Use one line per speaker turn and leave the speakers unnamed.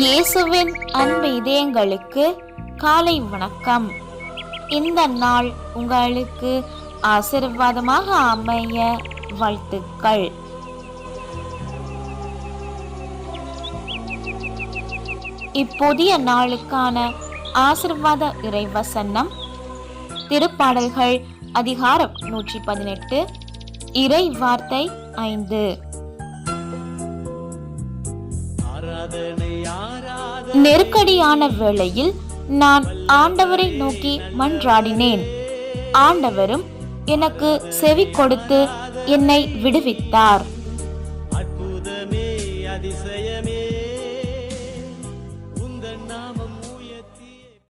இயேசுவின் அன்பு இதயங்களுக்கு காலை வணக்கம். இந்த நாள் உங்களுக்கு ஆசீர்வாதமாக அமைய வாழ்த்துக்கள். இப்புதிய நாளுக்கான ஆசிர்வாத இறைவசனம். திருப்பாடல்கள் அதிகாரம் நூற்றி பதினெட்டு இறை வார்த்தை ஐந்து. நெருக்கடியான வேளையில் நான் ஆண்டவரை நோக்கி மன்றாடினேன். ஆண்டவரும் எனக்கு செவி கொடுத்து என்னை விடுவித்தார். அற்புதமே அதிசயமே நாமம்